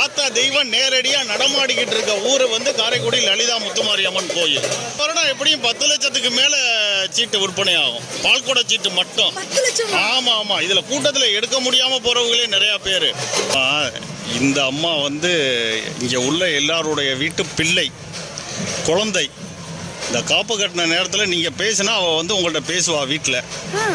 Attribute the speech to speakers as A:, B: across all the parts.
A: ஆத்தா தெய்வம் நேரடியா நடமாடிக்கிட்டு இருக்க ஊரு வந்து காரைக்குடி லலிதா முத்துமாரி அம்மன் கோயில். வருடம் எப்படியும் பத்து லட்சத்துக்கு மேல சீட்டு விற்பனை ஆகும். பால்குட சீட்டு மட்டும்.
B: பத்து லட்சம்
A: ஆமா ஆமா. இதுல கூட்டத்துல எடுக்க முடியாம போறவங்களே நிறைய பேர். இந்த அம்மா வந்து இங்க உள்ள எல்லாருடைய வீட்டு பிள்ளை குழந்தை இந்த காப்பு கட்டின நேரத்தில் நீங்கள் பேசினா அவள் வந்து உங்கள்கிட்ட பேசுவா வீட்டில்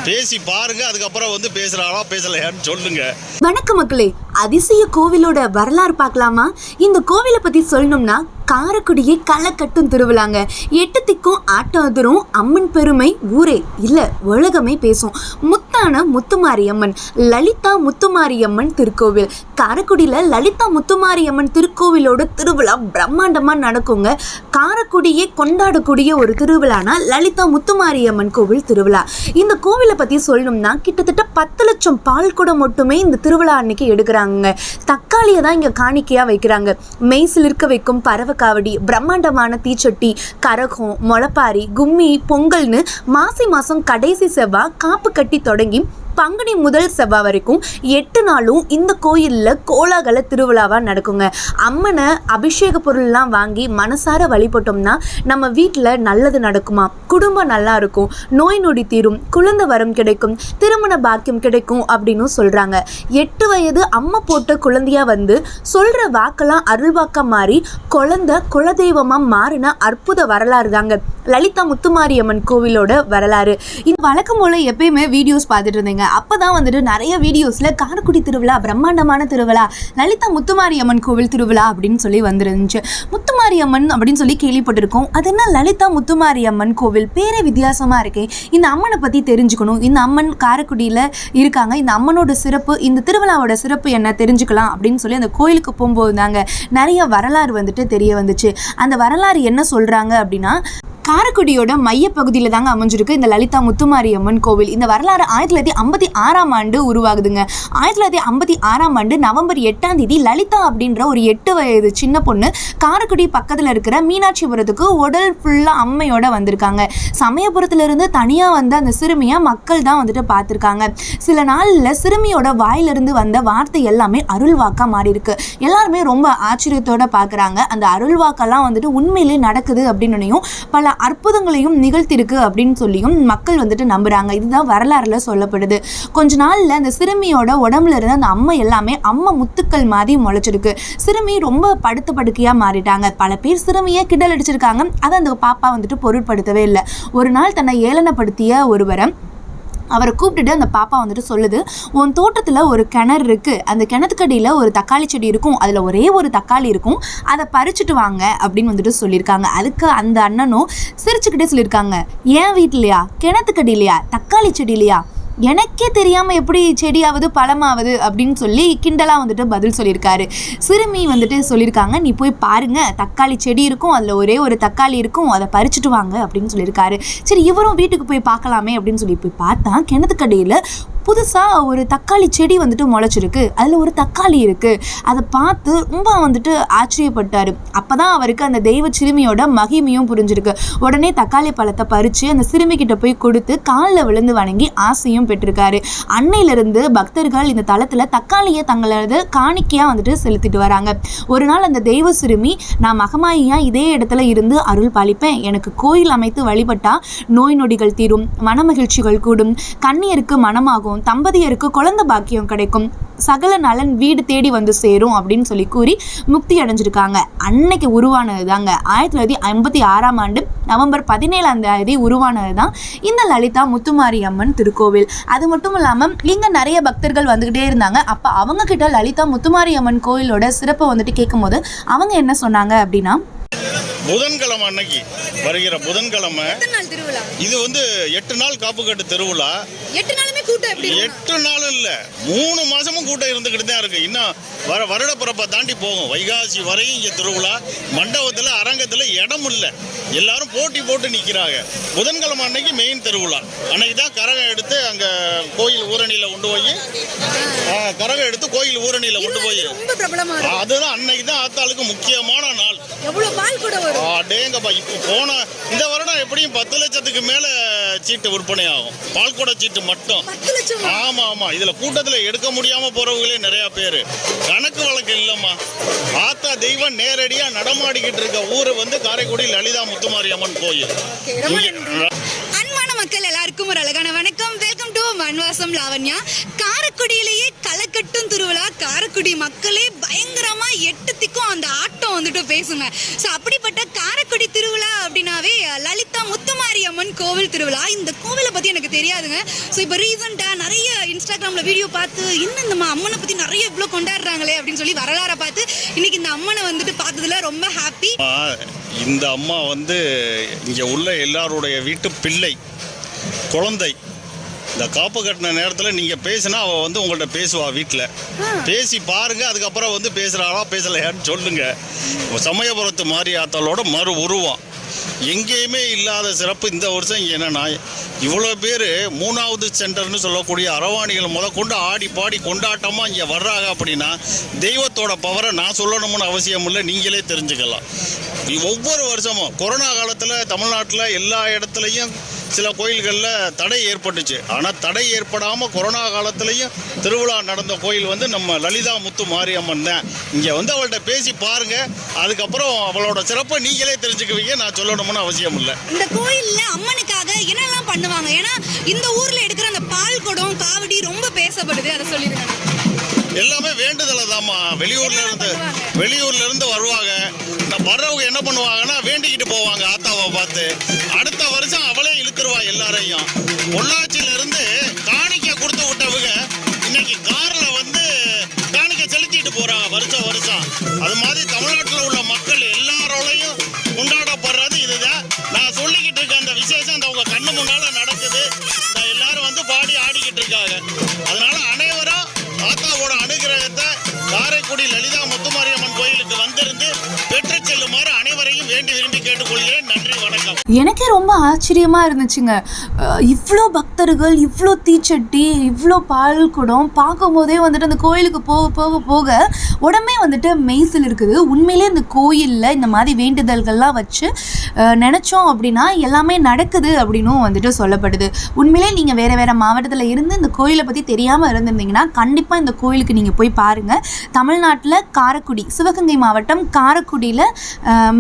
A: பேசி பாருங்க அதுக்கப்புறம் வந்து பேசுகிறாளா பேசலையான்னு சொல்லுங்க.
B: வணக்கம் மக்களே. அதிசய கோவிலோட வரலாறு பார்க்கலாமா? இந்த கோவிலை பத்தி சொல்லணும்னா காரைக்குடியே களக்கட்டும் திருவிழாங்க. எட்டு திக்கும் ஆட்டாதரும் அம்மன் பெருமை ஊரே இல்ல உலகமே பேசும். முத்தான முத்துமாரியம்மன் லலிதா முத்துமாரியம்மன் திருக்கோவில். காரைக்குடியில லலிதா முத்துமாரியம்மன் திருக்கோவிலோட திருவிழா பிரம்மாண்டமா நடக்குங்க. காரைக்குடியே கொண்டாடக்கூடிய ஒரு திருவிழானா லலிதா முத்துமாரியம்மன் கோவில் திருவிழா. இந்த கோவிலை பத்தி சொல்லணும்னா கிட்டத்தட்ட பத்து லட்சம் பால் குடம் மட்டுமே இந்த திருவிழா அன்னைக்கு எடுக்கிறாங்க. தக்காளியை தான் இங்கே காணிக்கையாக வைக்கிறாங்க. மெய்சில் இருக்க வைக்கும் பறவை காவடி பிரம்மாண்டமான தீச்சட்டி கரகம் முளப்பாரி கும்மி பொங்கல்னு மாசி மாதம் கடைசி செவ்வாய் காப்பு கட்டி தொடங்கி பங்குனி முதல் செவ்வாய் வரைக்கும் எட்டு நாளும் இந்த கோயிலில் கோலாகல திருவிழாவாக நடக்குங்க. அம்மனை அபிஷேக பொருள்லாம் வாங்கி மனசார வழிபட்டோம்னா நம்ம வீட்டில் நல்லது நடக்குமா? குடும்பம் நல்லா இருக்கும். நோய் நொடி தீரும். குழந்தை வரம் கிடைக்கும். திருமண பாக்கியம் கிடைக்கும் அப்படின்னு சொல்கிறாங்க எட்டு வயது அம்மா போட்ட குழந்தையா வந்து சொல்கிற வாக்கெல்லாம் அருள்வாக்கம் மாறி குழந்தை குலதெய்வமாக மாறின அற்புத வரலாறு தாங்க. லலிதா முத்துமாரியம்மன் கோவிலோட வரலாறு. இந்த வழக்கம் போல் எப்பயுமே வீடியோஸ் பார்த்துட்டு இருந்தீங்க. அப்போ தான் வந்துட்டு நிறைய வீடியோஸில் காரக்குடி திருவிழா பிரம்மாண்டமான திருவிழா லலிதா முத்துமாரியம்மன் கோவில் திருவிழா அப்படின்னு சொல்லி வந்துருந்துச்சு. முத்துமாரியம்மன் அப்படின்னு சொல்லி கேள்விப்பட்டிருக்கோம். அது என்ன லலிதா முத்துமாரியம்மன் கோவில்? பேரே வித்தியாசமாக இருக்கே. இந்த அம்மனை பற்றி தெரிஞ்சுக்கணும். இந்த அம்மன் காரைக்குடியில் இருக்காங்க. இந்த அம்மனோட சிறப்பு இந்த திருவிழாவோட சிறப்பு என்ன தெரிஞ்சுக்கலாம் அப்படின்னு சொல்லி அந்த கோயிலுக்கு போகும்போது தாங்க நிறைய வரலாறு வந்துட்டு தெரிய வந்துச்சு. அந்த வரலாறு என்ன சொல்கிறாங்க அப்படின்னா காரைக்குடியோட மையப்பகுதியில் தாங்க அமைஞ்சிருக்கு இந்த லலிதா முத்துமாரி அம்மன் கோவில். இந்த வரலாறு ஆயிரத்தி தொள்ளாயிரத்தி ஐம்பத்தி ஆறாம் ஆண்டு உருவாகுதுங்க. ஆயிரத்தி தொள்ளாயிரத்தி ஐம்பத்தி ஆறாம் ஆண்டு நவம்பர் எட்டாம் தேதி லலிதா அப்படின்ற ஒரு எட்டு வயது சின்ன பொண்ணு காரைக்குடி பக்கத்தில் இருக்கிற மீனாட்சிபுரத்துக்கு உடல் ஃபுல்லாக அம்மையோட வந்திருக்காங்க. சமயபுரத்துலேருந்து தனியாக வந்த அந்த சிறுமியை மக்கள் தான் வந்துட்டு பார்த்துருக்காங்க. சில நாளில் சிறுமியோட வாயிலிருந்து வந்த வார்த்தை எல்லாமே அருள்வாக்காக மாறியிருக்கு. எல்லாருமே ரொம்ப ஆச்சரியத்தோட பார்க்குறாங்க. அந்த அருள்வாக்கெல்லாம் வந்துட்டு உண்மையிலே நடக்குது அப்படின்னு பல அற்புதங்களையும் நிகழ்த்திருக்கு அப்படின்னு சொல்லியும் மக்கள் வந்துட்டு நம்புகிறாங்க இதுதான் வரலாறுல சொல்லப்படுது. கொஞ்ச நாள்ல அந்த சிறுமியோட உடம்புல இருந்த அந்த அம்மை எல்லாமே அம்மா முத்துக்கள் மாதிரி முளைச்சிருக்கு. சிறுமி ரொம்ப படுத்த படுக்கையா மாறிட்டாங்க. பல பேர் சிறுமியை கிண்டல் அடிச்சிருக்காங்க. அதை அந்த பாப்பா வந்துட்டு பொருட்படுத்தவே இல்லை. ஒரு நாள் தன்னை ஏளனப்படுத்திய ஒருவரை அவரை கூப்பிட்டுட்டு அந்த பாப்பா வந்துட்டு சொல்லுது உன் தோட்டத்தில் ஒரு கிணறு இருக்குது அந்த கிணத்துக்கடியில் ஒரு தக்காளி செடி இருக்கும். அதில் ஒரே ஒரு தக்காளி இருக்கும். அதை பறிச்சுட்டு வாங்க அப்படின்னு வந்துட்டு சொல்லியிருக்காங்க. அதுக்கு அந்த அண்ணனும் சிரிச்சுக்கிட்டே சொல்லியிருக்காங்க ஏன் வீட்லையா? கிணத்துக்கடியிலையா? தக்காளி செடியிலையா? எனக்கே தெரியாமல் எப்படி செடியாவது பழமாவது அப்படின்னு சொல்லி கிண்டலாக வந்துட்டு பதில் சொல்லியிருக்காரு. சிறுமி வந்துட்டு சொல்லியிருக்காங்க. நீ போய் பாருங்க. தக்காளி செடி இருக்கும். அதில் ஒரே ஒரு தக்காளி இருக்கும். அதை பறிச்சுட்டு வாங்க அப்படின்னு சொல்லியிருக்காரு. சரி இவரும் வீட்டுக்கு போய் பார்க்கலாமே அப்படின்னு சொல்லி போய் பார்த்தா கிணத்துக்கடியில் புதுசாக ஒரு தக்காளி செடி வந்துட்டு முளைச்சிருக்கு. அதில் ஒரு தக்காளி இருக்குது அதை பார்த்து ரொம்ப வந்துட்டு ஆச்சரியப்பட்டார். அப்போ தான் அவருக்கு அந்த தெய்வ சிறுமியோட மகிமையும் புரிஞ்சிருக்கு. உடனே தக்காளி பழத்தை பறித்து அந்த சிறுமிக்கிட்ட போய் கொடுத்து காலில் விழுந்து வணங்கி ஆசையும் பெற்றிருக்காரு. அன்னையிலிருந்து பக்தர்கள் இந்த தளத்தில் தக்காளியை தங்களது காணிக்கையாக வந்துட்டு செலுத்திட்டு வராங்க. ஒரு நாள் அந்த தெய்வ சிறுமி நான் மகமாயியாக இதே இடத்துல இருந்து அருள் பாலிப்பேன். எனக்கு கோயில் அமைத்து வழிபட்டால் நோய் நொடிகள் தீரும் மனமகிழ்ச்சிகள் கூடும். கண்ணியருக்கு மனமாகும். தம்பதியருக்கு குழந்தை பாக்கியம் கிடைக்கும். சகல நலன் வீடு தேடி வந்து சேரும் அப்படின்னு சொல்லி கூறி முக்தி அடைஞ்சிருக்காங்க. அன்னைக்கு உருவானது தாங்க ஆயிரத்தி தொள்ளாயிரத்தி ஐம்பத்தி ஆறாம் ஆண்டு நவம்பர் பதினேழாம் தேதி உருவானது தான் இந்த லலிதா முத்துமாரி அம்மன் திருக்கோவில். அது மட்டும் இல்லாமல் இங்கே நிறைய பக்தர்கள் வந்துக்கிட்டே இருந்தாங்க. அப்போ அவங்க கிட்ட லலிதா முத்துமாரி அம்மன் கோயிலோட சிறப்பை வந்துட்டு கேட்கும்போது அவங்க என்ன சொன்னாங்க அப்படின்னா
A: புதன்கிழமை அன்னைக்கு வருகிற புதன்கிழமை இது வந்து எட்டு நாள் காப்புக்கட்டு திருவிழா.
C: எட்டு நாளுமே கூட்டம் எப்படி இருக்கும்?
A: எட்டு நாளும் இல்ல. மூணு மாசமும் கூட்டம் இருந்துகிட்டு தான் இருக்கு. இன்னும் வர வருடப்பிறப்பை தாண்டி போகும். வைகாசி வரையும் இங்க திருவிழா. மண்டபத்துல அரங்கத்துல இடம் இல்ல. எல்லாரும் போட்டி போட்டு நிக்கிறாங்க. புதன்கிழமை அன்னைக்கு மெயின் திருவிழா. அன்னைக்கு தான் கரகம் எடுத்து அங்க கோயில் ஊரணியில கொண்டு போய் கரகம் எடுத்து கோயில் ஊரணியில கொண்டு போய். அதுதான் அன்னைக்கு தான் ஆத்தாளுக்கு முக்கியமான
C: எவ்வளவு பால் கூட வரும்.
A: அடேங்கப்பா இப்போ போன இந்த வருடம் எப்படியும் பத்து லட்சத்துக்கு மேல சீட்டு விற்பனை ஆகும். பால்குட சீட்டு மட்டும். ஆமா ஆமா. இதுல கூட்டத்துல எடுக்க முடியாம போறவங்களே நிறைய பேரு. கணக்கு வழக்கு இல்லம்மா. ஆத்தா தெய்வம் நேரடியா நடமாடிக்கிட்டு இருக்க ஊரு வந்து காரைக்குடி லலிதா முத்துமாரி அம்மன் கோயில்
C: அன்பான மக்கள் எல்லாருக்கும் ஒரு அழகான வணக்கம். Welcome to Vanvasam Lavanya. காரைக்குடியிலேயே களைக்கட்டும் திருவிழா. காரைக்குடி மக்களே பயங்கரமா எட்டு திக்கும் அந்த ஆட்டம் வந்துட்டு பேசுங்க. ஸோ அப்படிப்பட்ட காரைக்குடி திருவிழா அப்படின்னாவே லலிதா முத்துமாரியம்மன் கோவில் திருவிழா. இந்த கோவிலை பத்தி எனக்கு தெரியாதுங்க. ஸோ இப்போ ரீசெண்டாக நிறைய இன்ஸ்டாகிராம்ல வீடியோ பார்த்து இன்னும் இந்த அம்மனை பத்தி நிறைய இவ்வளோ கொண்டாடுறாங்களே? அப்படின்னு சொல்லி வரலாறை பார்த்து இன்னைக்கு இந்த அம்மனை வந்துட்டு பார்த்ததுல ரொம்ப ஹாப்பி
A: இந்த அம்மா வந்து இங்க உள்ள எல்லாருடைய வீட்டு பிள்ளை குழந்தை. இந்த காப்பு கட்டின நேரத்தில் நீங்கள் பேசினா அவள் வந்து உங்கள்கிட்ட பேசுவா வீட்டில் பேசி பாருங்க அதுக்கப்புறம் வந்து பேசுகிறாளா பேசலையான்னு சொல்லுங்க. சமயபுரத்து மாரியாத்தாளோட மறு உருவம். எங்கேயுமே இல்லாத சிறப்பு இந்த வருஷம் இங்க என்னன்னா இவ்வளோ பேர் மூணாவது சென்டர்னு சொல்லக்கூடிய அரவாணிகள் முத கொண்டு ஆடி பாடி கொண்டாட்டமாக இங்கே வர்றாங்க அப்படின்னா தெய்வத்தோட பவரை நான் சொல்லணும்னு அவசியம் இல்லை நீங்களே தெரிஞ்சுக்கலாம். ஒவ்வொரு வருஷமும் கொரோனா காலத்தில் தமிழ்நாட்டில் எல்லா இடத்துலையும் சில கோயில்களில் தடை ஏற்பட்டுச்சு. ஆனால் தடை ஏற்படாமல் கொரோனா காலத்துலேயும் திருவிழா நடந்த கோயில் வந்து நம்ம லலிதா முத்து மாரியம்மன் தான். இங்கே வந்து அவள்கிட்ட பேசி பாருங்கள் அதுக்கப்புறம் அவளோட சிறப்பை நீங்களே தெரிஞ்சுக்குவீங்க. நான் சொல்லணும்னு அவசியம் இல்லை.
C: இந்த கோயில்ல அம்மனுக்காக என்னெல்லாம் பண்ணுவாங்க? ஏன்னா இந்த ஊர்ல எடுக்கிற அந்த பால் குடம் காவடி ரொம்ப பேசப்படுது. அதை சொல்லிடுங்க
A: எல்லாமே வேண்டுதலை தாம்மா. வெளியூர்ல இருந்து வெளியூர்ல இருந்து வருவாங்க. வர்றவங்க என்ன பண்ணுவாங்கன்னா வேண்டிக்கிட்டு போவாங்க ஆத்தாவை பார்த்து. அடுத்த வருஷம் அவளே இழுத்துருவா எல்லாரையும்
B: எனக்கே ரொம்ப ஆச்சரியமாக இருந்துச்சுங்க. இவ்வளோ பக்தர்கள் இவ்வளோ தீச்சட்டி இவ்வளோ பால் குடம் பார்க்கும்போதே வந்துட்டு அந்த கோயிலுக்கு போக போக போக உடம்பே வந்துட்டு மெய்சில் இருக்குது. உண்மையிலே இந்த கோயிலில் இந்த மாதிரி வேண்டுதல்கள்லாம் வச்சு நினச்சோம் அப்படின்னா எல்லாமே நடக்குது அப்படின்னும் வந்துட்டு சொல்லப்படுது. உண்மையிலே நீங்கள் வேறு வேறு மாவட்டத்தில் இருந்து இந்த கோயிலை பற்றி தெரியாமல் இருந்திருந்தீங்கன்னா கண்டிப்பாக இந்த கோயிலுக்கு நீங்கள் போய் பாருங்கள் தமிழ்நாட்டில் காரக்குடி சிவகங்கை மாவட்டம் காரைக்குடியில்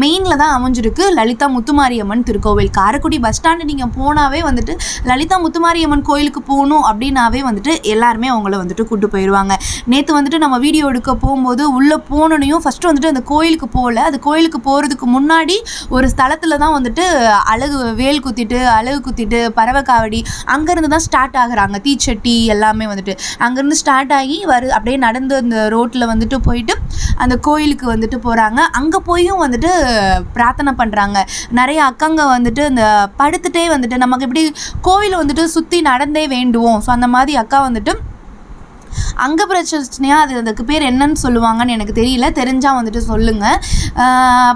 B: மெயினில் தான் அமைஞ்சிருக்கு லலிதா முத்துமாரியம்மன் திருக்கோவில். கோவில். காரைக்குடி பஸ் ஸ்டாண்டு நீங்கள் போனாவே வந்துட்டு லலிதா முத்துமாரியம்மன் கோயிலுக்கு போகணும் அப்படின்னாவே வந்துட்டு எல்லாருமே அவங்கள வந்துட்டு கூப்பிட்டு போயிடுவாங்க நேற்று வந்துட்டு நம்ம வீடியோ எடுக்க போகும்போது உள்ளே போனோனையும் ஃபஸ்ட்டு வந்துட்டு அந்த கோயிலுக்கு போகல. அது கோயிலுக்கு போகிறதுக்கு முன்னாடி ஒரு ஸ்தலத்தில் தான் வந்துட்டு அழகு வேல் குத்திட்டு அழகு குத்திட்டு பறவை காவடி அங்கேருந்து தான் ஸ்டார்ட் ஆகுறாங்க. தீச்சட்டி எல்லாமே வந்துட்டு. அங்கேருந்து ஸ்டார்ட் ஆகி வரு அப்படியே நடந்து அந்த ரோட்டில் வந்துட்டு போயிட்டு அந்த கோயிலுக்கு வந்துட்டு போகிறாங்க அங்கே போயும் வந்துட்டு பிரார்த்தனை பண்ணுறாங்க நிறைய அக்காங்க வந்துட்டு அந்த படுத்துட்டே வந்துட்டு நமக்கு இப்படி கோவில் வந்துட்டு சுற்றி நடந்தே வேண்டுவோம். ஸோ அந்த மாதிரி அக்கா வந்துட்டு அங்க பிரச்சனையா அது அதுக்கு பேர் என்னன்னு சொல்லுவாங்கன்னு எனக்கு தெரியல. தெரிஞ்சா வந்துட்டு சொல்லுங்க.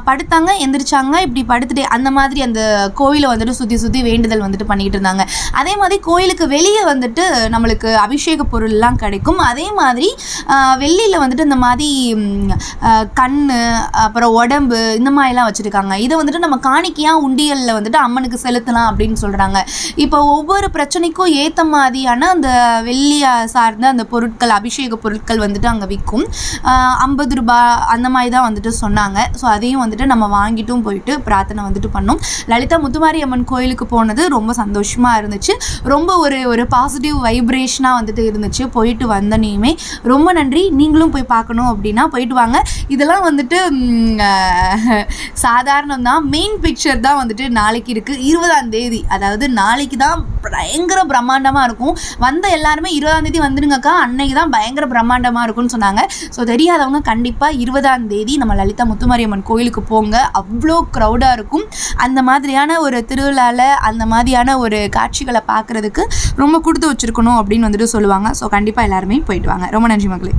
B: படுத்தாங்க எந்திரிச்சாங்க இப்படி படுத்துட்டு அந்த மாதிரி அந்த கோயிலை வந்துட்டு சுற்றி சுற்றி வேண்டுதல் வந்துட்டு பண்ணிக்கிட்டு இருந்தாங்க. அதே மாதிரி கோயிலுக்கு வெளியே வந்துட்டு நம்மளுக்கு அபிஷேக பொருள்லாம் கிடைக்கும். அதே மாதிரி வெள்ளியில் வந்துட்டு இந்த மாதிரி கண் அப்புறம் உடம்பு இந்த மாதிரிலாம் வச்சுருக்காங்க. இதை வந்துட்டு நம்ம காணிக்கையாக உண்டியலில் வந்துட்டு அம்மனுக்கு செலுத்தலாம் அப்படின்னு சொல்கிறாங்க இப்போ ஒவ்வொரு பிரச்சனைக்கும் ஏற்ற மாதிரியான அந்த வெள்ளி சார்ந்த அந்த பொருட்கள் அபிஷேக பொருட்கள் வந்துட்டு அங்கே விற்கும் ஐம்பது ரூபாய் அந்த மாதிரி தான் வந்துட்டு சொன்னாங்க. ஸோ அதையும் வந்துட்டு நம்ம வாங்கிட்டும் போயிட்டு பிரார்த்தனை வந்துட்டு பண்ணோம். லலிதா முத்துமாரி அம்மன் கோயிலுக்கு போனது ரொம்ப சந்தோஷமாக இருந்துச்சு. ரொம்ப ஒரு ஒரு பாசிட்டிவ் வைப்ரேஷனாக வந்துட்டு இருந்துச்சு. போயிட்டு வந்தனையுமே ரொம்ப நன்றி. நீங்களும் போய் பார்க்கணும் அப்படின்னா போயிட்டு வாங்க. இதெல்லாம் வந்துட்டு சாதாரணம் தான் மெயின் பிக்சர் தான் வந்துட்டு நாளைக்கு இருக்குது இருபதாம் தேதி. அதாவது நாளைக்கு தான் பயங்கர பிரம்மாண்டமாக இருக்கும். வந்த எல்லாருமே இருபதாம் தேதி வந்துடுங்கக்கா. அன்னைக்கு தான் பயங்கர பிரம்மாண்டமாக இருக்கும்னு சொன்னாங்க. ஸோ தெரியாதவங்க கண்டிப்பாக இருபதாம் தேதி நம்ம லலிதா முத்துமாரியம்மன் கோயிலுக்கு போங்க. அவ்வளோ க்ரௌடாக இருக்கும். அந்த மாதிரியான ஒரு திருவிழாவில் அந்த மாதிரியான ஒரு காட்சிகளை பார்க்குறதுக்கு ரொம்ப கொடுத்து வச்சுருக்கணும் அப்படின்னு வந்துட்டு சொல்லுவாங்க. ஸோ கண்டிப்பாக எல்லாருமே போயிட்டு வாங்க. ரொம்ப நன்றி மக்களே